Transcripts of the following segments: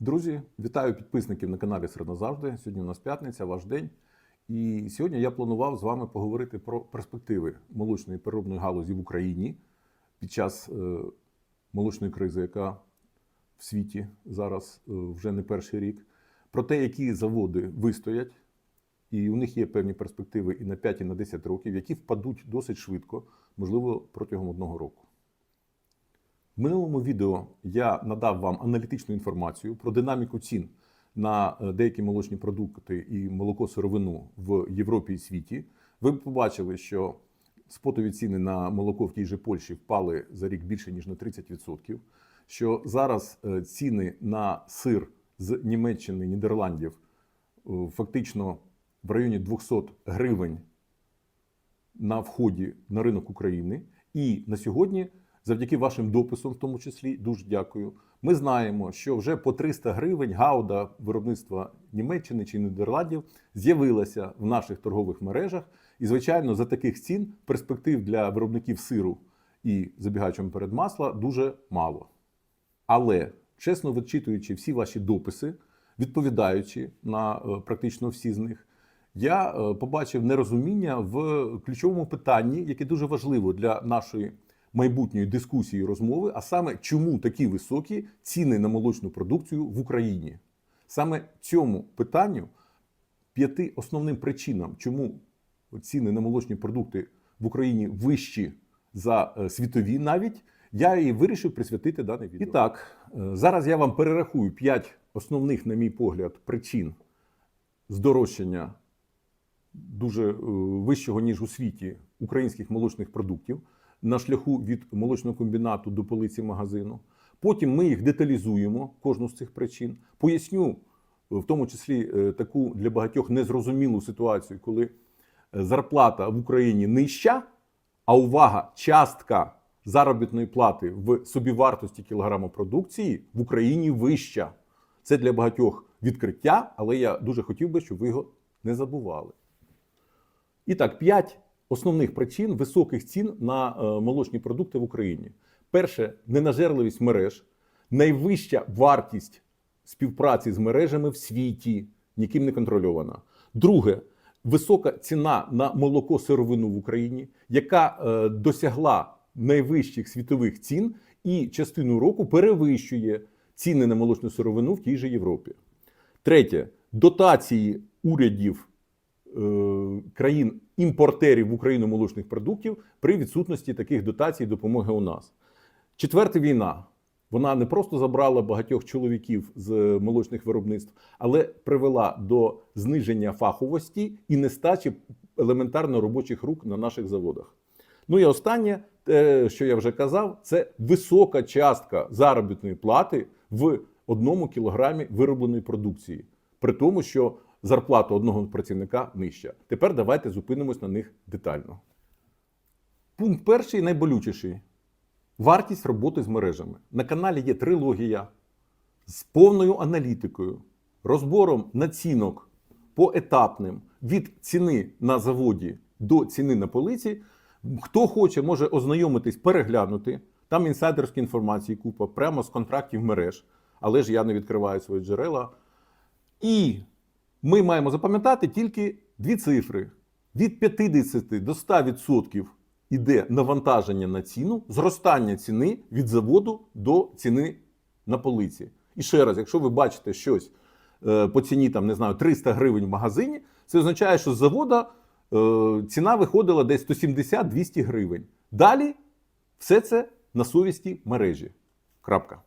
Друзі, вітаю підписників на каналі Середнозавжди. Сьогодні у нас п'ятниця, ваш день. І сьогодні я планував з вами поговорити про перспективи молочної переробної галузі в Україні під час е, молочної кризи, яка в світі зараз е, вже не перший рік, про те, які заводи вистоять, і у них є певні перспективи і на 5, і на 10 років, які впадуть досить швидко, можливо, протягом одного року. В минулому відео я надав вам аналітичну інформацію про динаміку цін на е, деякі молочні продукти і молоко сировину в Європі і світі. Ви побачили, що спотові ціни на молоко в тій же Польщі впали за рік більше ніж на 30%. Що зараз е, ціни на сир з Німеччини, Нідерландів е, фактично в районі 200 гривень на вході на ринок України. І на сьогодні, завдяки вашим дописам, в тому числі, дуже дякую. Ми знаємо, що вже по 300 гривень гауда виробництва Німеччини чи Нідерландів з'явилася в наших торгових мережах. І, звичайно, за таких цін перспектив для виробників сиру і забігаючим перед масла дуже мало. Але чесно вичитуючи всі ваші дописи, відповідаючи на е, практично всі з них, я е, побачив нерозуміння в ключовому питанні, яке дуже важливо для нашої майбутньої дискусії і розмови, а саме чому такі високі ціни на молочну продукцію в Україні. Саме цьому питанню, п'яти основним причинам, чому ціни на молочні продукти в Україні вищі за е, світові навіть, я і вирішив присвятити дане відео. І так, е, зараз я вам перерахую п'ять основних, на мій погляд, причин здорожчання дуже е, вищого, ніж у світі, українських молочних продуктів на шляху від молочного комбінату до полиці магазину. Потім ми їх деталізуємо, кожну з цих причин. Поясню, е, в тому числі е, таку для багатьох незрозумілу ситуацію, коли зарплата в Україні нижча, а увага, частка заробітної плати в собівартості кілограма продукції в Україні вища. Це для багатьох відкриття, але я дуже хотів би, щоб ви його не забували. І так, п'ять основних причин високих цін на е, молочні продукти в Україні. Перше ненажерливість мереж, найвища вартість співпраці з мережами в світі, ніким не контрольована. Друге висока ціна на молоко сировину в Україні, яка е, досягла найвищих світових цін і частину року перевищує ціни на молочну сировину в тій же Європі. Третє дотації урядів країн імпортерів в Україну молочних продуктів при відсутності таких дотацій і допомоги у нас. Четверте війна. Вона не просто забрала багатьох чоловіків з молочних виробництв, але привела до зниження фаховості і нестачі елементарно робочих рук на наших заводах. Ну і останнє, те, що я вже казав, це висока частка заробітної плати в одному кілограмі виробленої продукції, при тому, що зарплата одного працівника нижча. Тепер давайте зупинимось на них детально. Пункт перший найболючіший вартість роботи з мережами. На каналі є трилогія з повною аналітикою, розбором націнок поетапним від ціни на заводі до ціни на полиці. Хто хоче, може ознайомитись, переглянути. Там інсайдерської інформації купа прямо з контрактів мереж, але ж я не відкриваю свої джерела. І ми маємо запам'ятати тільки дві цифри: від 50 до 100% іде навантаження на ціну, зростання ціни від заводу до ціни на полиці. І ще раз, якщо ви бачите щось е, по ціні там, не знаю, 300 гривень в магазині, це означає, що з завода е, ціна виходила десь 170-200 гривень. Далі все це на совісті мережі. Крапка.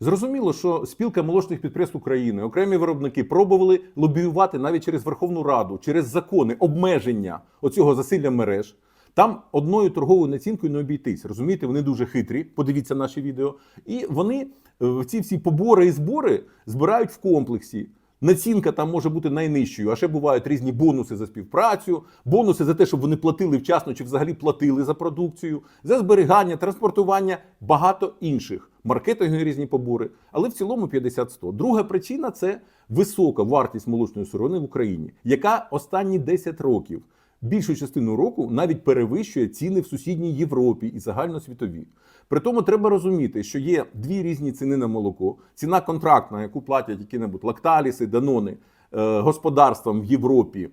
Зрозуміло, що спілка молочних підприємств України, окремі виробники пробували лобіювати навіть через Верховну Раду, через закони обмеження оцього засилля мереж. Там одною торговою націнкою не обійтись. Розумієте, вони дуже хитрі. Подивіться наші відео. І вони в ці всі побори і збори збирають в комплексі. Націнка там може бути найнижчою, а ще бувають різні бонуси за співпрацю, бонуси за те, щоб вони платили вчасно чи взагалі платили за продукцію, за зберігання, транспортування, багато інших маркетингові різні побори. Але в цілому 50-100. Друга причина це висока вартість молочної сировини в Україні, яка останні 10 років більшу частину року навіть перевищує ціни в сусідній Європі і загальносвітові. При тому треба розуміти, що є дві різні ціни на молоко: ціна контрактна, яку платять які-небудь лакталіси, данони е, господарствам в Європі.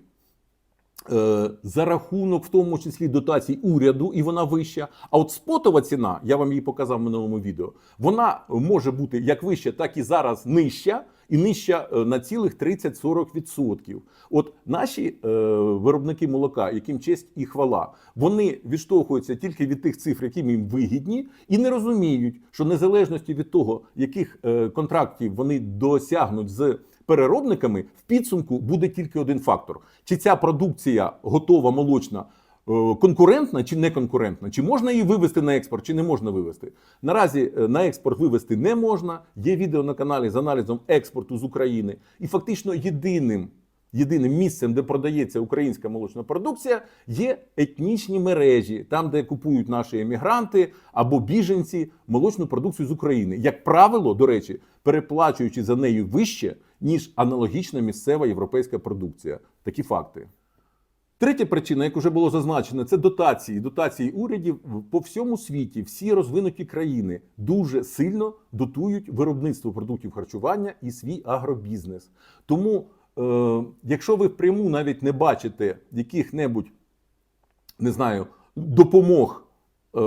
е, За рахунок, в тому числі дотацій уряду, і вона вища. А от спотова ціна, я вам її показав в минулому відео, вона може бути як вища, так і зараз нижча, і нижча е, на цілих 30-40%. От наші е, виробники молока, яким честь і хвала, вони відштовхуються тільки від тих цифр, які їм вигідні, і не розуміють, що незалежності від того, яких е, контрактів вони досягнуть з переробниками, в підсумку буде тільки один фактор: чи ця продукція готова молочна. Е, Конкурентна чи не конкурентна, чи можна її вивести на експорт, чи не можна вивести. Наразі е, на експорт вивести не можна. Є відео на каналі з аналізом експорту з України, і фактично єдиним єдиним місцем, де продається українська молочна продукція, є етнічні мережі, там, де купують наші емігранти або біженці молочну продукцію з України. Як правило, до речі, переплачуючи за нею вище, ніж аналогічна місцева європейська продукція. Такі факти. Третя причина, як вже було зазначено, це дотації. Дотації урядів по всьому світі. Всі розвинуті країни дуже сильно дотують виробництво продуктів харчування і свій агробізнес. Тому, е, якщо ви впряму навіть не бачите яких-небудь, не знаю, допомог е,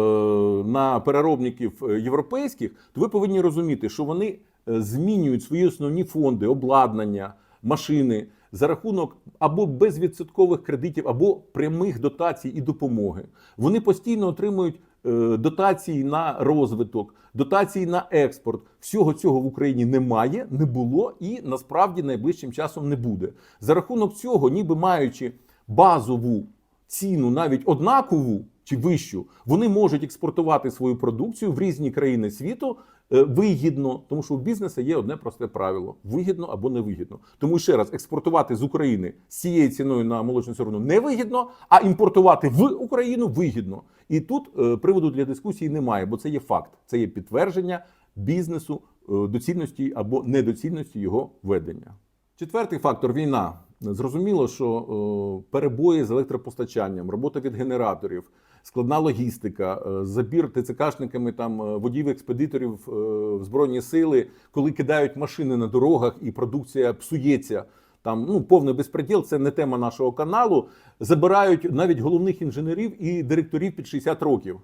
на переробників е, європейських, то ви повинні розуміти, що вони е, змінюють свої основні фонди, обладнання, машини за рахунок або безвідсоткових кредитів, або прямих дотацій і допомоги. Вони постійно отримують е, дотації на розвиток, дотації на експорт. Всього цього в Україні немає, не було і насправді найближчим часом не буде. За рахунок цього, ніби маючи базову ціну навіть однакову чи вищу, вони можуть експортувати свою продукцію в різні країни світу е, вигідно, тому що у бізнесу є одне просте правило: вигідно або невигідно. Тому ще раз експортувати з України з цією ціною на молочну сировину невигідно, а імпортувати в Україну вигідно. І тут е, приводу для дискусії немає, бо це є факт, це є підтвердження бізнесу е, доцільності або недоцільності його ведення. Четвертий фактор війна. Зрозуміло, що перебої з електропостачанням, робота від генераторів, складна логістика, е, забір ТЦКшниками там е, водіїв експедиторів е, в збройні сили, коли кидають машини на дорогах і продукція псується. Там ну повний безпреділ, це не тема нашого каналу. Забирають навіть головних інженерів і директорів під 60 років.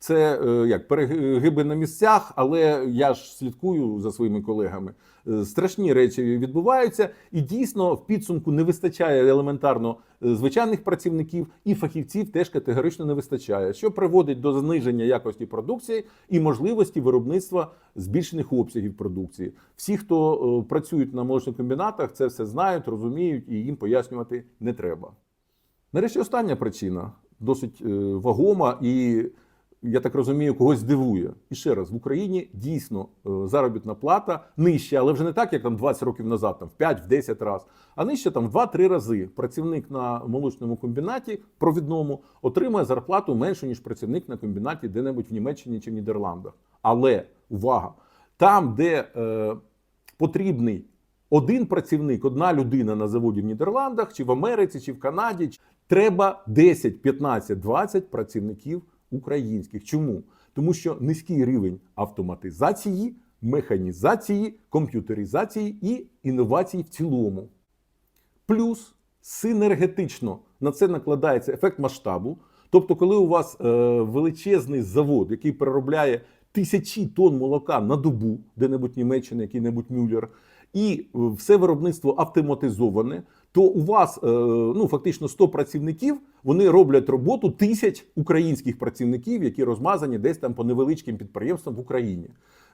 Це е, як перегиби на місцях, але я ж слідкую за своїми колегами. Е, Страшні речі відбуваються, і дійсно в підсумку не вистачає елементарно е, звичайних працівників і фахівців теж категорично не вистачає, що приводить до зниження якості продукції і можливості виробництва збільшених обсягів продукції. Всі, хто працюють на молочних комбінатах, це все знають, розуміють, і їм пояснювати не треба. Нарешті остання причина досить вагома і, я так розумію, когось здивує. І ще раз, в Україні дійсно е, заробітна плата нижча, але вже не так, як там 20 років назад, там в 5-10 разів, а нижче там в 2-3 рази. Працівник на молочному комбінаті провідному отримує зарплату меншу, ніж працівник на комбінаті де-небудь в Німеччині чи в Нідерландах. Але увага! Там, де е, потрібний один працівник, одна людина на заводі в Нідерландах, чи в Америці, чи в Канаді. Треба 10, 15, 20 працівників українських. Чому? Тому що низький рівень автоматизації, механізації, комп'ютеризації і інновацій в цілому. Плюс синергетично на це накладається ефект масштабу. Тобто, коли у вас е, величезний завод, який переробляє тисячі тонн молока на добу, де-небудь Німеччина, який-небудь Мюллер, і е, все виробництво автоматизоване, то у вас е, ну фактично 100 працівників вони роблять роботу тисяч українських працівників, які розмазані десь там по невеличким підприємствам в Україні.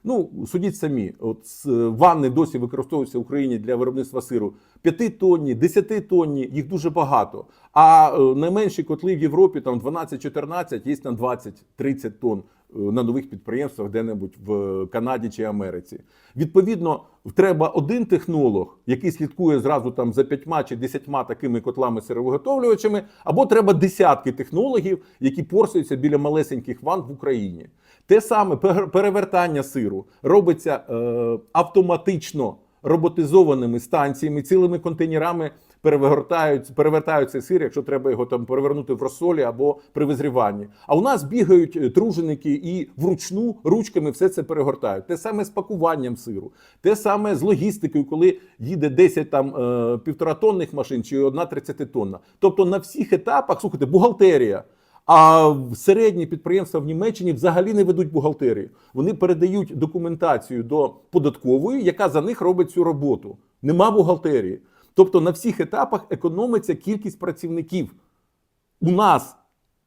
Ну, судіть самі, от с- ванни досі використовуються в Україні для виробництва сиру 5 тонні, 10 тонні, їх дуже багато. А е, найменші котли в Європі там 12-14, є там 20-30 тонн е, на нових підприємствах де-небудь в Канаді чи Америці. Відповідно, треба один технолог, який слідкує зразу там за п'ятьма чи десятьма такими котлами сировиготовлювачами, або треба десятки технологів, які порсуються біля малесеньких ван в Україні. Те саме пер- перевертання сиру робиться е, автоматично роботизованими станціями, цілими контейнерами перевертають, перевертають цей сир, якщо треба його там перевернути в розсолі або при визріванні. А у нас бігають е, труженики і вручну ручками все це перегортають. Те саме з пакуванням сиру, те саме з логістикою, коли їде 10 там е, півторатонних машин чи одна 30 тонна. Тобто на всіх етапах, слухайте, бухгалтерія. А середні підприємства в Німеччині взагалі не ведуть бухгалтерію. Вони передають документацію до податкової, яка за них робить цю роботу. Нема бухгалтерії. Тобто на всіх етапах економиться кількість працівників. У нас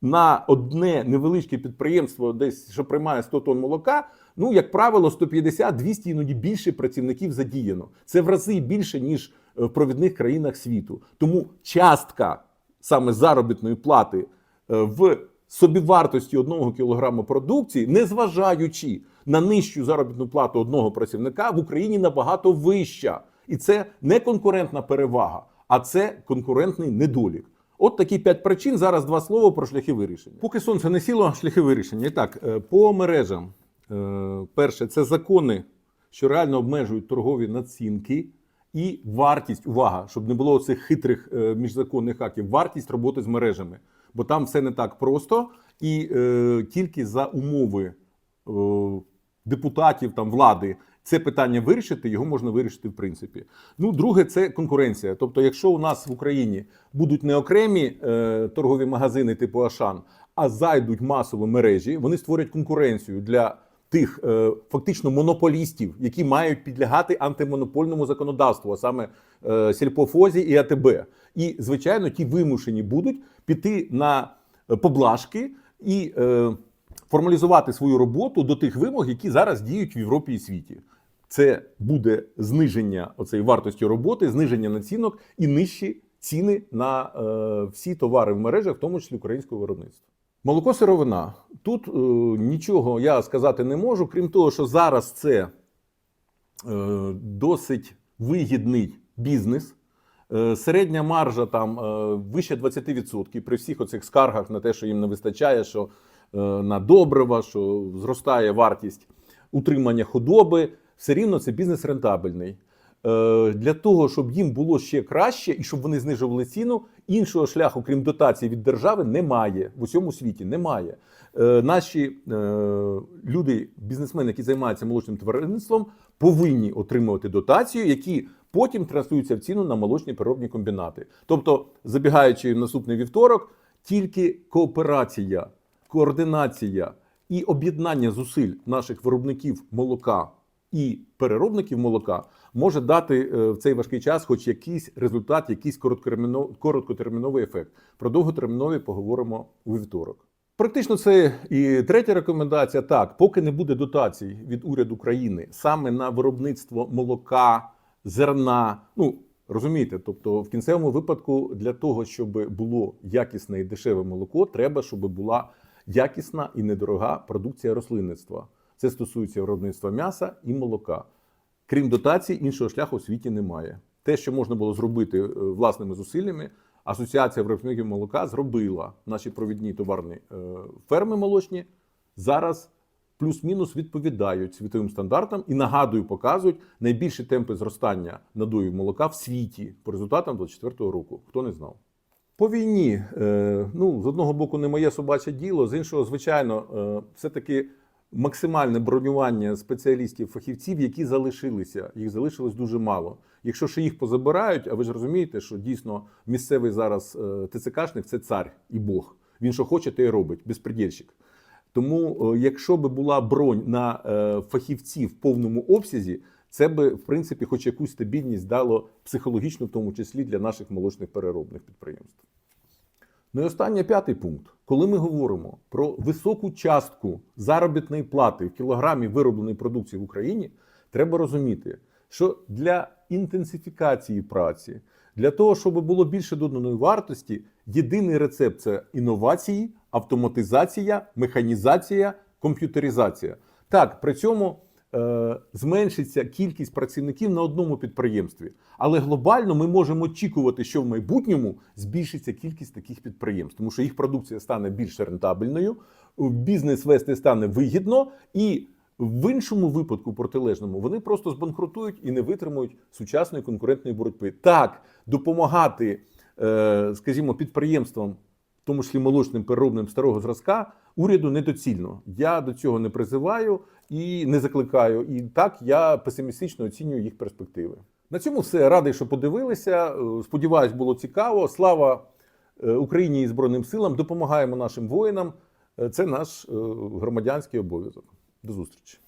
на одне невеличке підприємство, десь що приймає 100 тонн молока, ну як правило, 150-200 іноді більше працівників задіяно. Це в рази більше ніж е, в провідних країнах світу. Тому частка саме заробітної плати е, в собівартості одного кілограма продукції, незважаючи на нижчу заробітну плату одного працівника, в Україні набагато вища. І це не конкурентна перевага, а це конкурентний недолік. От такі п'ять причин. Зараз два слова про шляхи вирішення. Поки сонце не сіло, шляхи вирішення. І так, е, по мережам. Е, Перше, це закони, що реально обмежують торгові націнки і вартість. Увага, щоб не було цих хитрих е, міжзаконних актів, вартість роботи з мережами. Бо там все не так просто, і тільки за умови депутатів там влади це питання вирішити, його можна вирішити в принципі. Ну, друге, це конкуренція. Тобто, якщо у нас в Україні будуть не окремі е, торгові магазини типу Ашан, а зайдуть масово мережі, вони створять конкуренцію для тих е, фактично монополістів, які мають підлягати антимонопольному законодавству, а саме е, сільпофозі і АТБ. І звичайно, ті вимушені будуть піти на е, поблажки і е, формалізувати свою роботу до тих вимог, які зараз діють в Європі і світі. Це буде зниження оцеї вартості роботи, зниження націнок і нижчі ціни на е, всі товари в мережах, в тому числі українського виробництва. Молоко сировина. Тут е, нічого я сказати не можу, крім того, що зараз це е, досить вигідний бізнес. Е, Середня маржа там е, вище 20% при всіх оцих скаргах на те, що їм не вистачає, що е, на добрива, що зростає вартість утримання худоби. Все рівно це бізнес рентабельний. Е, Для того, щоб їм було ще краще і щоб вони знижували ціну, іншого шляху, крім дотації від держави, немає в усьому світі. Немає. Е, Наші е, люди, бізнесмени, які займаються молочним тваринництвом, повинні отримувати дотацію, які потім транслюються в ціну на молочні переробні комбінати. Тобто, забігаючи в наступний вівторок, тільки кооперація, координація і об'єднання зусиль наших виробників молока і переробників молока може дати е, в цей важкий час хоч якийсь результат, якийсь короткотерміно- короткотерміновий ефект. Про довготермінові поговоримо у вівторок. Практично це і третя рекомендація. Так, поки не буде дотацій від уряду країни саме на виробництво молока, зерна. Ну розумієте, тобто в кінцевому випадку для того, щоб було якісне і дешеве молоко, треба, щоб була якісна і недорога продукція рослинництва. Це стосується виробництва м'яса і молока. Крім дотацій, іншого шляху у світі немає. Те, що можна було зробити е, власними зусиллями, Асоціація виробників молока зробила наші провідні товарні е, ферми молочні. Зараз плюс-мінус відповідають світовим стандартам і нагадую, показують найбільші темпи зростання надоїв молока в світі по результатам 2024 року. Хто не знав. По війні, е, ну, з одного боку, не моє собаче діло, з іншого, звичайно, е, все-таки максимальне бронювання спеціалістів, фахівців, які залишилися. Їх залишилось дуже мало. Якщо ще їх позабирають, а ви ж розумієте, що дійсно місцевий зараз е, ТЦКшник це цар і Бог. Він що хоче, те й робить, безпредельщик. Тому, е, якщо би була бронь на е, фахівців в повному обсязі, це би, в принципі, хоч якусь стабільність дало психологічно, в тому числі для наших молочних переробних підприємств. Ну і останній п'ятий пункт. Коли ми говоримо про високу частку заробітної плати в кілограмі виробленої продукції в Україні, треба розуміти, що для інтенсифікації праці, для того, щоб було більше доданої вартості, єдиний рецепт це інновації, автоматизація, механізація, комп'ютеризація. Так, при цьому зменшиться кількість працівників на одному підприємстві. Але глобально ми можемо очікувати, що в майбутньому збільшиться кількість таких підприємств, тому що їх продукція стане більш рентабельною, бізнес вести стане вигідно, і В іншому випадку, протилежному, вони просто збанкрутують і не витримують сучасної конкурентної боротьби. Так, допомагати, е, скажімо, підприємствам, тому числі молочним переробним старого зразка, уряду недоцільно. Я до цього не призиваю і не закликаю. І так я песимістично оцінюю їх перспективи. На цьому все радий, що подивилися. Е, Сподіваюсь, було цікаво. Слава е, Україні і Збройним силам. Допомагаємо нашим воїнам. Е, Це наш громадянський обов'язок. До зустрічі.